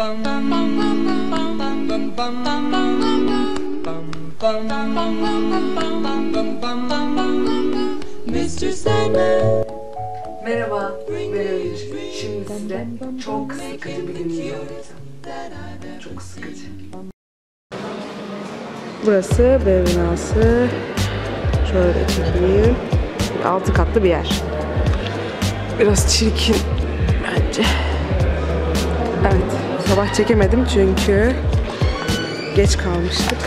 Mr. Merhaba, merhaba. Şimdi size çok sıkıcı bir gün öğreteceğim. Çok sıkıcı. Burası B binası. Şöyle çekeyim. Altı katlı bir yer. Biraz çirkin bence. Evet, sabah çekemedim çünkü geç kalmıştık.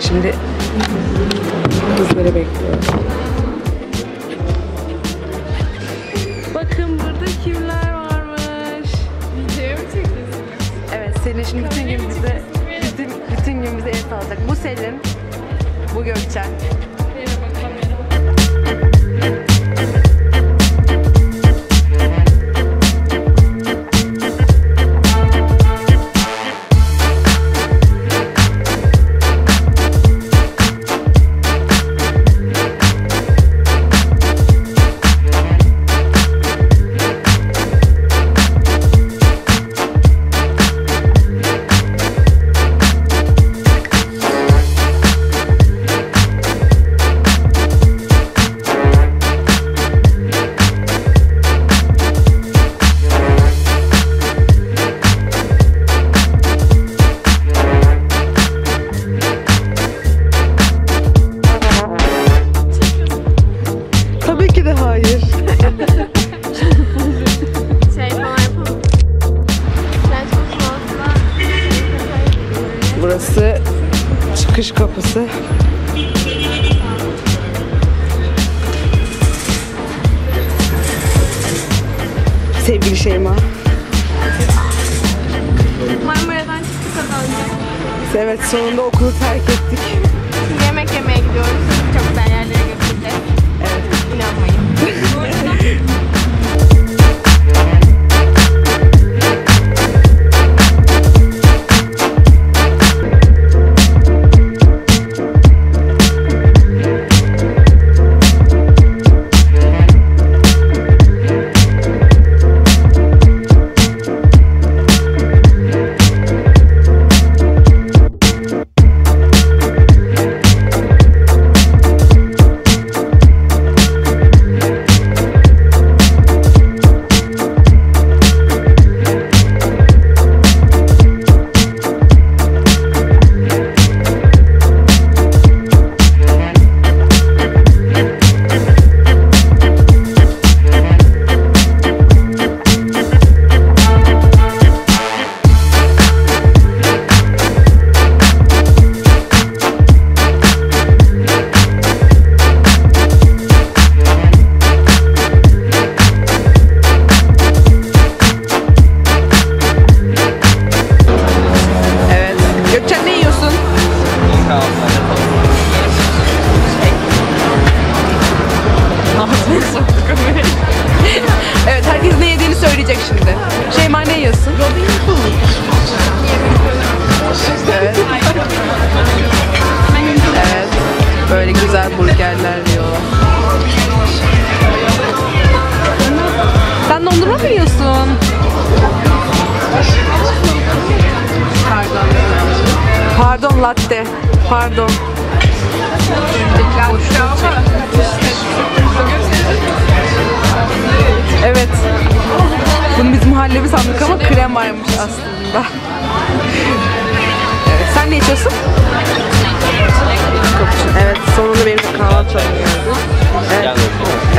Şimdi kızları bekliyorum. Bakın burada kimler varmış. Videoya mı çekiyorsunuz? Evet Selin şimdi bütün gün bize bütün, bütün gün bize el sallayacak. Bu Selin, bu Gökçen. Çıkış kapısı. Sevgili Şeyma. Marmara'dan çıktık az önce. Evet sonunda okulu terk ettik. Şimdi yemek yemeye gidiyoruz. Çok güzel yerlere götüreceğiz. Evet. İnanmayın. Pardon latte. Pardon. Evet. Bunu biz muhallebi sandık ama krem varmış aslında. Evet. Sen ne içiyorsun? Evet. Sonunda benim kahvaltı tabağım geldi. Evet.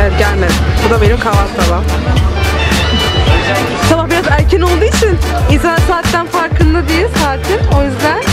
Evet gelmedi. Bu da benim kahvaltı tabağım. Sabah biraz erken olduğu için insan saatten farkında değil saatin. O yüzden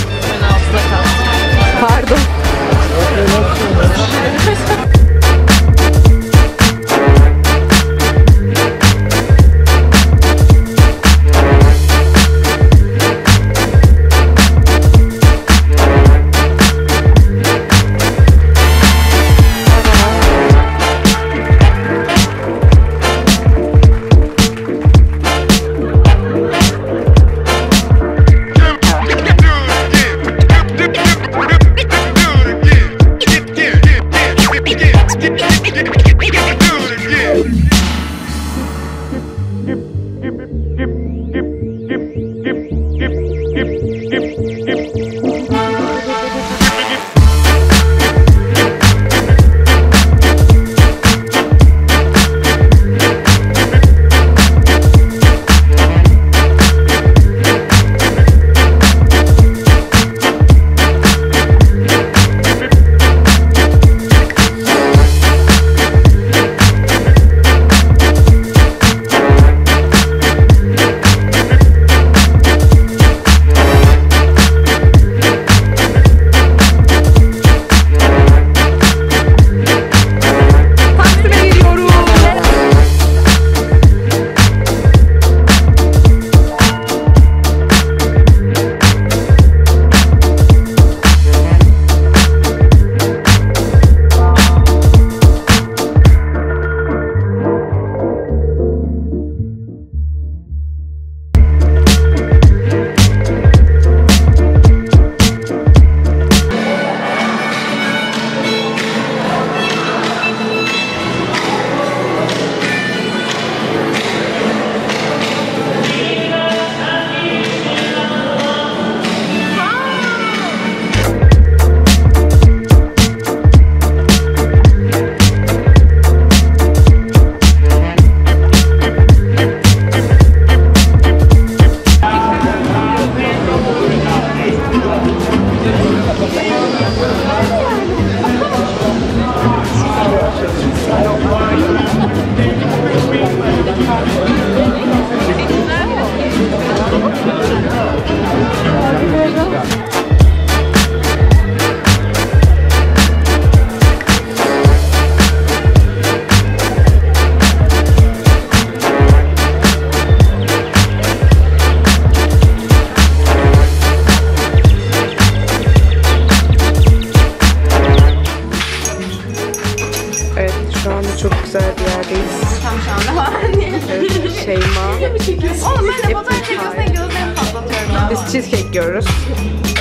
bir yerdeyiz. Tam şu anda falan. Evet, Şeyma. Oğlum ben de fotoğraf çekiyorsan gözlerimi patlatıyorum. Biz cheesecake yiyoruz.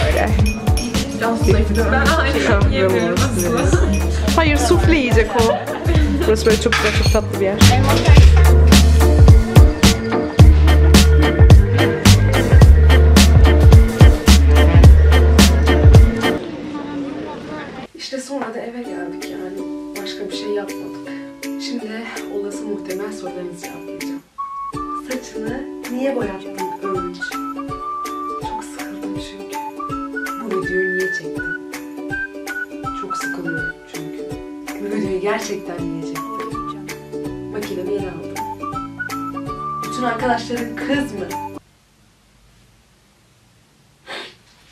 Böyle. Ben aynı yemiyorum asla. Hayır sufle yiyecek o. Burası böyle çok güzel, çok tatlı bir yer. İşte sonra da eve geldik yani. Başka bir şey yapmadık. Şimdi olası muhtemel sorularınızı cevaplayacağım. Saçını niye boyattın Övünç? Çok sıkıldım çünkü. Bu videoyu niye çektin? Çok sıkılıyorum çünkü. Bu videoyu gerçekten niye çektin? Makinemi yeni aldım. Bütün arkadaşların kız mı?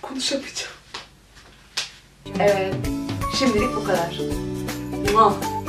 Konuşamayacağım. Evet. Şimdilik bu kadar. Muah.